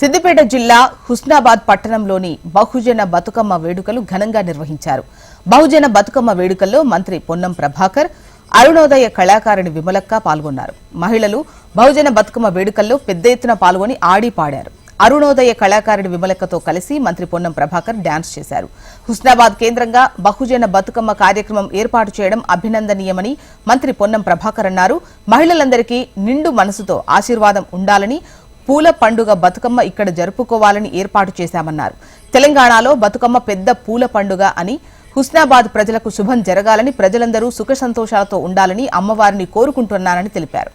సిద్దిపేట జిల్లా హుస్నాబాద్ పట్టణంలోని బహుజన బతుకమ్మ వేడుకలు ఘనంగా నిర్వహించారు. బహుజన బతుకమ్మ వేడుకల్లో మంత్రి పొన్నం ప్రభాకర్ అరుణోదయ కళాకారిణి విమలక్క పాల్గొన్నారు. మహిళలు బహుజన బతుకమ్మ వేడుకల్లో పెద్ద ఎత్తున పాల్గొని ఆడి పాడారు. అరుణోదయ కళాకారుడి విమలక్కతో కలిసి మంత్రి పొన్నం ప్రభాకర్ డాన్స్ చేశారు. హుస్నాబాద్ కేంద్రంగా బహుజన బతుకమ్మ కార్యక్రమం ఏర్పాటు చేయడం అభినందనీయమని మంత్రి పొన్నం ప్రభాకర్ అన్నారు. మహిళలందరికీ నిండు మనసుతో ఆశీర్వాదం ఉండాలని పూల పండుగ బతుకమ్మ ఇక్కడ జరుపుకోవాలని ఏర్పాటు చేశామన్నారు. తెలంగాణలో బతుకమ్మ పెద్ద పూల పండుగ అని హుస్నాబాద్ ప్రజలకు శుభం జరగాలని ప్రజలందరూ సుఖ సంతోషాలతో ఉండాలని అమ్మవారిని కోరుకుంటున్నానని తెలిపారు.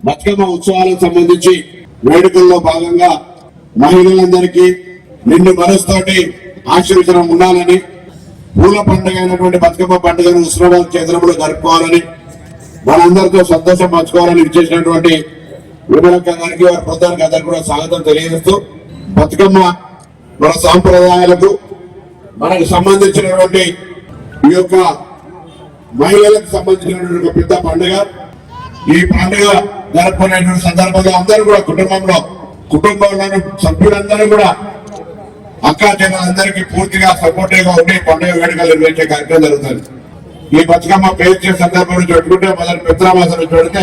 బతుకమ్మ ఉత్సవాలకు సంబంధించి వేడుకల్లో భాగంగా మహిళలందరికీ నిన్ను మనసుతోటి ఆశీర్వచనం ఉండాలని పూల పండుగ అయినటువంటి బతుకమ్మ పండుగను హుస్నాబాద్ కేంద్రంలో జరుపుకోవాలని మనందరితో సంతోషం పంచుకోవాలని ఇచ్చేసినటువంటి విమలక్క గారికి వారి బృందానికి అందరికీ కూడా స్వాగతం తెలియజేస్తూ బతుకమ్మ మన సాంప్రదాయాలకు మనకు సంబంధించినటువంటి ఈ యొక్క మహిళలకు సంబంధించినటువంటి పెద్ద పండుగ. ఈ పండుగ జరుపుకునేటువంటి సందర్భంలో అందరూ కూడా కుటుంబంలో కుటుంబంలోని సభ్యులందరూ కూడా అక్కా చెల్లెలందరికీ పూర్తిగా సపోర్టివ్గా ఉండి పండుగ వేడుకలు నిర్వహించే కార్యక్రమం జరుగుతుంది. ఈ బతుకమ్మ పేర్చే సందర్భం నుంచి పెట్టుకుంటే మొదటి మిత్రమాసం నుంచి పెడితే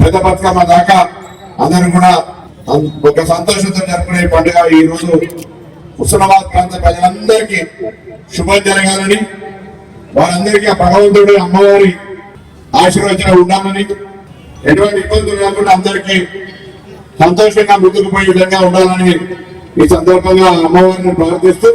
పెద్ద బతుకమ్మ దాకా అందరూ కూడా ఒక సంతోషంతో జరుపుకునే పండుగ ఈ రోజు. హుస్నాబాద్ ప్రాంత ప్రజలందరికీ శుభం జరగాలని వారందరికీ ఆ భగవంతుడు అమ్మవారి ఆశీర్వచన ఉండాలని ఎటువంటి ఇబ్బందులు లేకుండా అందరికీ సంతోషంగా ముందుకు పోయే విధంగా ఉండాలని ఈ సందర్భంగా అమ్మవారిని ప్రార్థిస్తూ